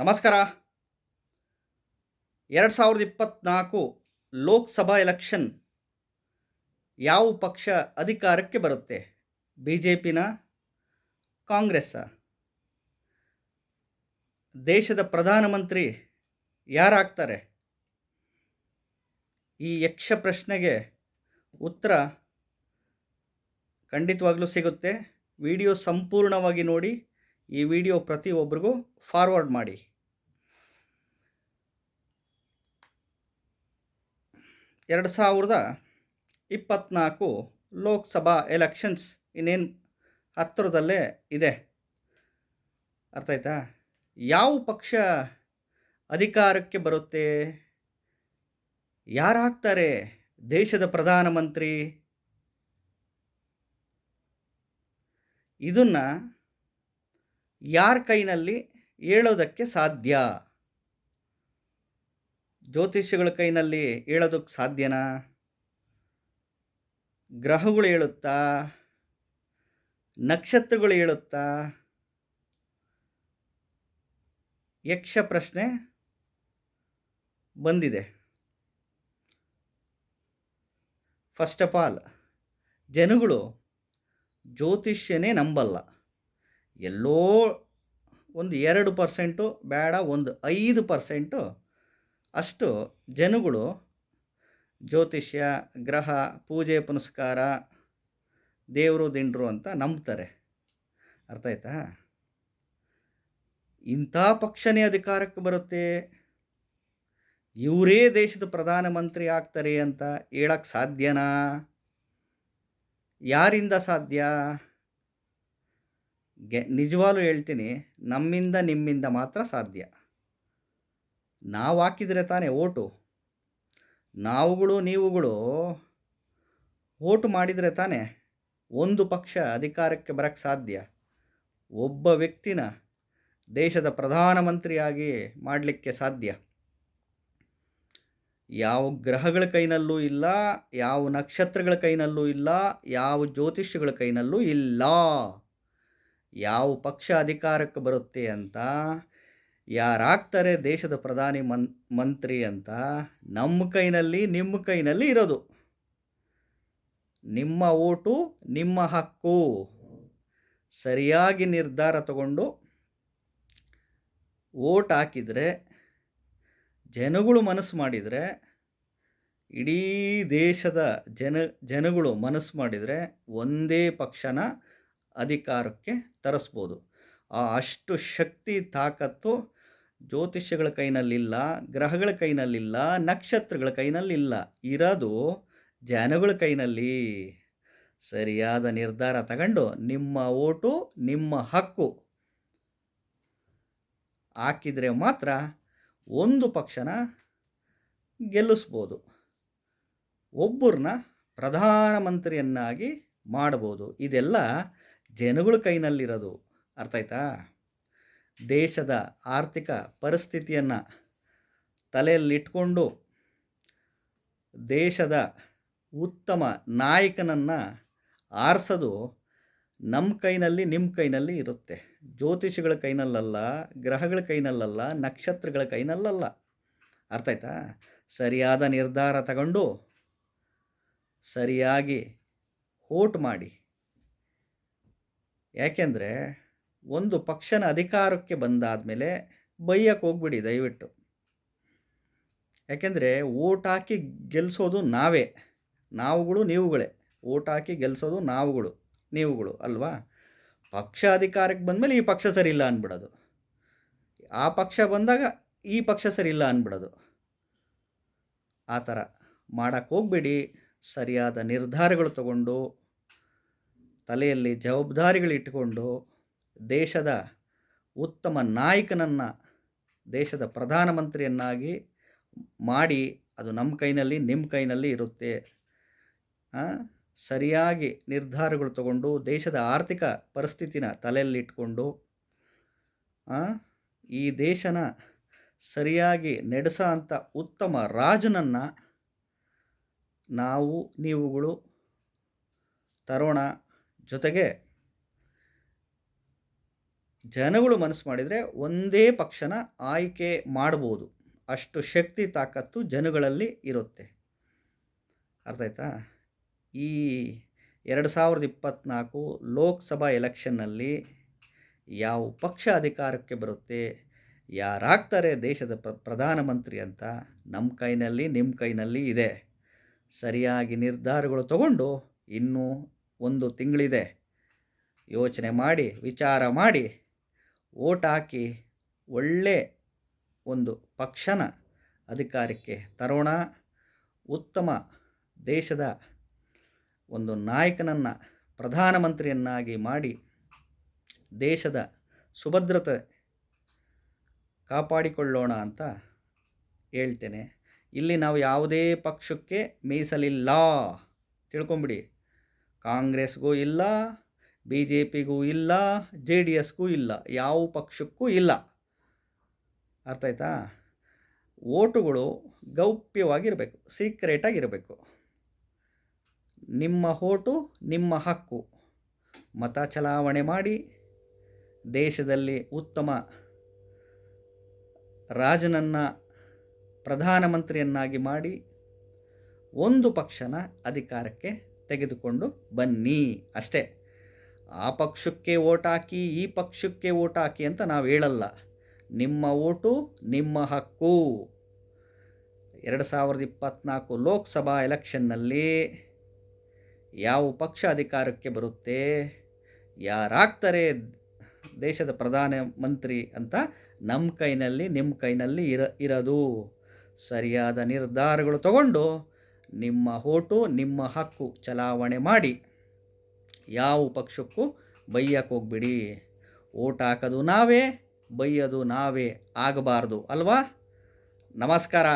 ನಮಸ್ಕಾರ. ಎರಡು ಸಾವಿರದ ಇಪ್ಪತ್ತ್ನಾಲ್ಕು ಲೋಕಸಭಾ ಎಲೆಕ್ಷನ್ ಯಾವ ಪಕ್ಷ ಅಧಿಕಾರಕ್ಕೆ ಬರುತ್ತೆ? ಬಿ ಜೆ ಪಿನ ಕಾಂಗ್ರೆಸ್ಸ? ದೇಶದ ಪ್ರಧಾನಮಂತ್ರಿ ಯಾರಾಗ್ತಾರೆ? ಈ ಯಕ್ಷ ಪ್ರಶ್ನೆಗೆ ಉತ್ತರ ಖಂಡಿತವಾಗ್ಲೂ ಸಿಗುತ್ತೆ. ವಿಡಿಯೋ ಸಂಪೂರ್ಣವಾಗಿ ನೋಡಿ, ಈ ವಿಡಿಯೋ ಪ್ರತಿಯೊಬ್ಬರಿಗೂ ಫಾರ್ವರ್ಡ್ ಮಾಡಿ. ಎರಡು ಸಾವಿರದ ಇಪ್ಪತ್ತ್ನಾಲ್ಕು ಲೋಕಸಭಾ ಎಲೆಕ್ಷನ್ಸ್ ಇನ್ನೇನು ಹತ್ತಿರದಲ್ಲೇ ಇದೆ. ಅರ್ಥ ಆಯ್ತಾ? ಯಾವ ಪಕ್ಷ ಅಧಿಕಾರಕ್ಕೆ ಬರುತ್ತೆ? ಯಾರಾಗ್ತಾರೆ ದೇಶದ ಪ್ರಧಾನಮಂತ್ರಿ? ಇದನ್ನು ಯಾರ ಕೈನಲ್ಲಿ ಹೇಳೋದಕ್ಕೆ ಸಾಧ್ಯ? ಜ್ಯೋತಿಷ್ಯಗಳ ಕೈನಲ್ಲಿ ಹೇಳೋದಕ್ಕೆ ಸಾಧ್ಯನಾ? ಗ್ರಹಗಳು ಹೇಳುತ್ತಾ? ನಕ್ಷತ್ರಗಳು ಹೇಳುತ್ತಾ? ಯಕ್ಷ ಪ್ರಶ್ನೆ ಬಂದಿದೆ. ಫಸ್ಟ್ ಆಫ್ ಆಲ್ ಜನಗಳು ಜ್ಯೋತಿಷ್ಯನೇ ನಂಬಲ್ಲ. ಎಲ್ಲೋ ಒಂದು ಎರಡು ಪರ್ಸೆಂಟು ಬೇಡ, ಒಂದು ಐದು ಪರ್ಸೆಂಟು ಅಷ್ಟು ಜನಗಳು ಜ್ಯೋತಿಷ್ಯ, ಗ್ರಹ, ಪೂಜೆ, ಪುನಸ್ಕಾರ, ದೇವರು, ದಿಂಡ್ರು ಅಂತ ನಂಬ್ತಾರೆ. ಅರ್ಥ ಆಯ್ತಾ? ಇಂಥ ಪಕ್ಷನೇ ಅಧಿಕಾರಕ್ಕೆ ಬರುತ್ತೆ. ಇವರೇ ದೇಶದ ಪ್ರಧಾನಮಂತ್ರಿ ಆಗ್ತಾರೆ ಅಂತ ಹೇಳಕ್ಕೆ ಸಾಧ್ಯನಾ? ಯಾರಿಂದ ಸಾಧ್ಯ? ಗೆ ನಿಜವಾಗ್ಲೂ ಹೇಳ್ತೀನಿ, ನಮ್ಮಿಂದ ನಿಮ್ಮಿಂದ ಮಾತ್ರ ಸಾಧ್ಯ. ನಾವು ಹಾಕಿದರೆ ತಾನೇ ಓಟು. ನಾವುಗಳು ನೀವುಗಳು ಓಟು ಮಾಡಿದರೆ ತಾನೇ ಒಂದು ಪಕ್ಷ ಅಧಿಕಾರಕ್ಕೆ ಬರಕ್ಕೆ ಸಾಧ್ಯ. ಒಬ್ಬ ವ್ಯಕ್ತಿನ ದೇಶದ ಪ್ರಧಾನಮಂತ್ರಿಯಾಗಿ ಮಾಡಲಿಕ್ಕೆ ಸಾಧ್ಯ. ಯಾವ ಗ್ರಹಗಳ ಕೈನಲ್ಲೂ ಇಲ್ಲ, ಯಾವ ನಕ್ಷತ್ರಗಳ ಕೈನಲ್ಲೂ ಇಲ್ಲ, ಯಾವ ಜ್ಯೋತಿಷ್ಯಗಳ ಕೈನಲ್ಲೂ ಇಲ್ಲ. ಯಾವ ಪಕ್ಷ ಅಧಿಕಾರಕ್ಕೆ ಬರುತ್ತೆ ಅಂತ ಯಾರಾಗ್ತಾರೆ ದೇಶದ ಪ್ರಧಾನಿ ಮನ್, ಮಂತ್ರಿ ಅಂತ ನಮ್ಮ ಕೈನಲ್ಲಿ, ನಿಮ್ಮ ಕೈನಲ್ಲಿ ಇರೋದು. ನಿಮ್ಮ ಓಟು, ನಿಮ್ಮ ಹಕ್ಕು. ಸರಿಯಾಗಿ ನಿರ್ಧಾರ ತಗೊಂಡು ಓಟ್ ಹಾಕಿದರೆ, ಜನಗಳು ಮನಸ್ಸು ಮಾಡಿದರೆ, ಇಡೀ ದೇಶದ ಜನ, ಜನಗಳು ಮನಸ್ಸು ಮಾಡಿದರೆ ಒಂದೇ ಪಕ್ಷನ ಅಧಿಕಾರಕ್ಕೆ ತರಿಸ್ಬೋದು. ಆ ಅಷ್ಟು ಶಕ್ತಿ, ತಾಕತ್ತು ಜ್ಯೋತಿಷ್ಯಗಳ ಕೈನಲ್ಲಿಲ್ಲ, ಗ್ರಹಗಳ ಕೈನಲ್ಲಿಲ್ಲ, ನಕ್ಷತ್ರಗಳ ಕೈನಲ್ಲಿಲ್ಲ. ಇರೋದು ಜನಗಳ ಕೈನಲ್ಲಿ. ಸರಿಯಾದ ನಿರ್ಧಾರ ತಗೊಂಡು ನಿಮ್ಮ ಓಟು, ನಿಮ್ಮ ಹಕ್ಕು. ಹಾಕಿದರೆ ಮಾತ್ರ ಒಂದು ಪಕ್ಷನ ಗೆಲ್ಲಿಸ್ಬೋದು. ಒಬ್ಬರನ್ನ ಪ್ರಧಾನಮಂತ್ರಿಯನ್ನಾಗಿ ಮಾಡ್ಬೋದು. ಇದೆಲ್ಲ ಜನಗಳ ಕೈನಲ್ಲಿರೋದು. ಅರ್ಥ ಆಯ್ತಾ? ದೇಶದ ಆರ್ಥಿಕ ಪರಿಸ್ಥಿತಿಯನ್ನು ತಲೆಯಲ್ಲಿಟ್ಕೊಂಡು ದೇಶದ ಉತ್ತಮ ನಾಯಕನನ್ನು ಆರಿಸೋದು ನಮ್ಮ ಕೈನಲ್ಲಿ ನಿಮ್ಮ ಕೈನಲ್ಲಿ ಇರುತ್ತೆ. ಜ್ಯೋತಿಷಿಗಳ ಕೈನಲ್ಲಲ್ಲ, ಗ್ರಹಗಳ ಕೈನಲ್ಲಲ್ಲ, ನಕ್ಷತ್ರಗಳ ಕೈನಲ್ಲಲ್ಲ. ಅರ್ಥ ಆಯ್ತಾ? ಸರಿಯಾದ ನಿರ್ಧಾರ ತಗೊಂಡು ಸರಿಯಾಗಿ ಓಟ್ ಮಾಡಿ. ಯಾಕೆಂದರೆ ಒಂದು ಪಕ್ಷನ ಅಧಿಕಾರಕ್ಕೆ ಬಂದಾದ ಮೇಲೆ ಬೈಯಕ್ಕೆ ಹೋಗ್ಬಿಡಿ ದಯವಿಟ್ಟು. ಯಾಕೆಂದರೆ ಓಟ್ ಹಾಕಿ ಗೆಲ್ಲಿಸೋದು ನಾವೇ. ನಾವುಗಳು ನೀವುಗಳೇ. ಓಟ್ ಹಾಕಿ ಗೆಲ್ಲಿಸೋದು ನಾವುಗಳು, ನೀವುಗಳು ಅಲ್ವಾ? ಪಕ್ಷ ಅಧಿಕಾರಕ್ಕೆ ಬಂದಮೇಲೆ ಈ ಪಕ್ಷ ಸರಿ ಇಲ್ಲ ಅಂದ್ಬಿಡೋದು ಆ ಪಕ್ಷ ಬಂದಾಗ ಈ ಪಕ್ಷ ಸರಿ ಇಲ್ಲ ಅಂದ್ಬಿಡೋದು ಆ ಥರ ಮಾಡೋಕ್ಕೆ ಹೋಗ್ಬೇಡಿ. ಸರಿಯಾದ ನಿರ್ಧಾರಗಳು ತಗೊಂಡು, ತಲೆಯಲ್ಲಿ ಜವಾಬ್ದಾರಿಗಳಿಟ್ಟುಕೊಂಡು ದೇಶದ ಉತ್ತಮ ನಾಯಕನನ್ನು ದೇಶದ ಪ್ರಧಾನಮಂತ್ರಿಯನ್ನಾಗಿ ಮಾಡಿ ಅದು ನಮ್ಮ ಕೈನಲ್ಲಿ, ನಿಮ್ಮ ಕೈನಲ್ಲಿ ಇರುತ್ತೆ. ಸರಿಯಾಗಿ ನಿರ್ಧಾರಗಳು ತಗೊಂಡು, ದೇಶದ ಆರ್ಥಿಕ ಪರಿಸ್ಥಿತಿನ ತಲೆಯಲ್ಲಿಟ್ಕೊಂಡು ಈ ದೇಶನ ಸರಿಯಾಗಿ ನಡೆಸೋ ಅಂಥ ಉತ್ತಮ ರಾಜನನ್ನು ನಾವು, ನೀವುಗಳು ತರೋಣ. ಜೊತೆಗೆ ಜನಗಳು ಮನಸ್ಸು ಮಾಡಿದರೆ ಒಂದೇ ಪಕ್ಷನ ಆಯ್ಕೆ ಮಾಡ್ಬೋದು. ಅಷ್ಟು ಶಕ್ತಿ, ತಾಕತ್ತು ಜನಗಳಲ್ಲಿ ಇರುತ್ತೆ. ಅರ್ಥ ಆಯ್ತಾ? ಈ ಎರಡು ಸಾವಿರದ ಇಪ್ಪತ್ತ್ನಾಲ್ಕು ಲೋಕಸಭಾ ಎಲೆಕ್ಷನ್ನಲ್ಲಿ ಯಾವ ಪಕ್ಷ ಅಧಿಕಾರಕ್ಕೆ ಬರುತ್ತೆ, ಯಾರಾಗ್ತಾರೆ ದೇಶದ ಪ್ರ, ಪ್ರಧಾನಮಂತ್ರಿ ಅಂತ ನಮ್ಮ ಕೈನಲ್ಲಿ, ನಿಮ್ಮ ಕೈನಲ್ಲಿ ಇದೆ. ಸರಿಯಾಗಿ ನಿರ್ಧಾರಗಳು ತಗೊಂಡು ಇನ್ನೂ ಒಂದು ತಿಂಗಳಿದೆ. ಯೋಚನೆ ಮಾಡಿ, ವಿಚಾರ ಮಾಡಿ ಓಟ್ ಹಾಕಿ ಒಳ್ಳೆ ಒಂದು ಪಕ್ಷನ ಅಧಿಕಾರಕ್ಕೆ ತರೋಣ. ಉತ್ತಮ ದೇಶದ ಒಂದು ನಾಯಕನನ್ನು ಪ್ರಧಾನಮಂತ್ರಿಯನ್ನಾಗಿ ಮಾಡಿ ದೇಶದ ಸುಭದ್ರತೆ ಕಾಪಾಡಿಕೊಳ್ಳೋಣ ಅಂತ ಹೇಳ್ತೇನೆ. ಇಲ್ಲಿ ನಾವು ಯಾವುದೇ ಪಕ್ಷಕ್ಕೆ ಮೀಸಲಿಲ್ಲ. ತಿಳ್ಕೊಂಬಿಡಿ. ಕಾಂಗ್ರೆಸ್ಗೂ ಇಲ್ಲ ಬಿ ಜೆ ಪಿಗೂ ಇಲ್ಲ ಜೆ ಡಿ ಎಸ್ಗೂ ಇಲ್ಲ, ಯಾವ ಪಕ್ಷಕ್ಕೂ ಇಲ್ಲ. ಅರ್ಥ ಆಯ್ತಾ? ಓಟುಗಳು ಗೌಪ್ಯವಾಗಿರಬೇಕು, ಸೀಕ್ರೆಟಾಗಿರಬೇಕು. ನಿಮ್ಮ ಓಟು ನಿಮ್ಮ ಹಕ್ಕು. ಮತ ಚಲಾವಣೆ ಮಾಡಿ, ದೇಶದಲ್ಲಿ ಉತ್ತಮ ರಾಜನನ್ನು, ಪ್ರಧಾನಮಂತ್ರಿಯನ್ನಾಗಿ ಮಾಡಿ, ಒಂದು ಪಕ್ಷನ ಅಧಿಕಾರಕ್ಕೆ ತೆಗೆದುಕೊಂಡು ಬನ್ನಿ ಅಷ್ಟೇ. ಆ ಪಕ್ಷಕ್ಕೆ ಓಟ್ ಈ ಪಕ್ಷಕ್ಕೆ ಓಟ್ ಅಂತ ನಾವು ಹೇಳಲ್ಲ. ನಿಮ್ಮ ಓಟು ನಿಮ್ಮ ಹಕ್ಕು. ಎರಡು ಸಾವಿರದ ಇಪ್ಪತ್ತ್ನಾಲ್ಕು ಲೋಕಸಭಾ ಎಲೆಕ್ಷನ್ನಲ್ಲಿ ಯಾವ ಪಕ್ಷ ಅಧಿಕಾರಕ್ಕೆ ಬರುತ್ತೆ, ಯಾರಾಗ್ತಾರೆ ದೇಶದ ಪ್ರಧಾನ ಮಂತ್ರಿ ಅಂತ ನಮ್ಮ ಕೈನಲ್ಲಿ ನಿಮ್ಮ ಕೈನಲ್ಲಿ ಇರ, ಇರೋದು. ಸರಿಯಾದ ನಿರ್ಧಾರಗಳು ತಗೊಂಡು ನಿಮ್ಮ ಓಟು ನಿಮ್ಮ ಹಕ್ಕು. ಚಲಾವಣೆ ಮಾಡಿ. ಯಾವ ಪಕ್ಷಕ್ಕೂ ಬೈಯಕ್ಕೆ ಹೋಗ್ಬಿಡಿ. ಓಟ್ ಹಾಕೋದು ನಾವೇ ಬೈಯೋದು ನಾವೇ ಆಗಬಾರ್ದು ಅಲ್ವಾ? ನಮಸ್ಕಾರ.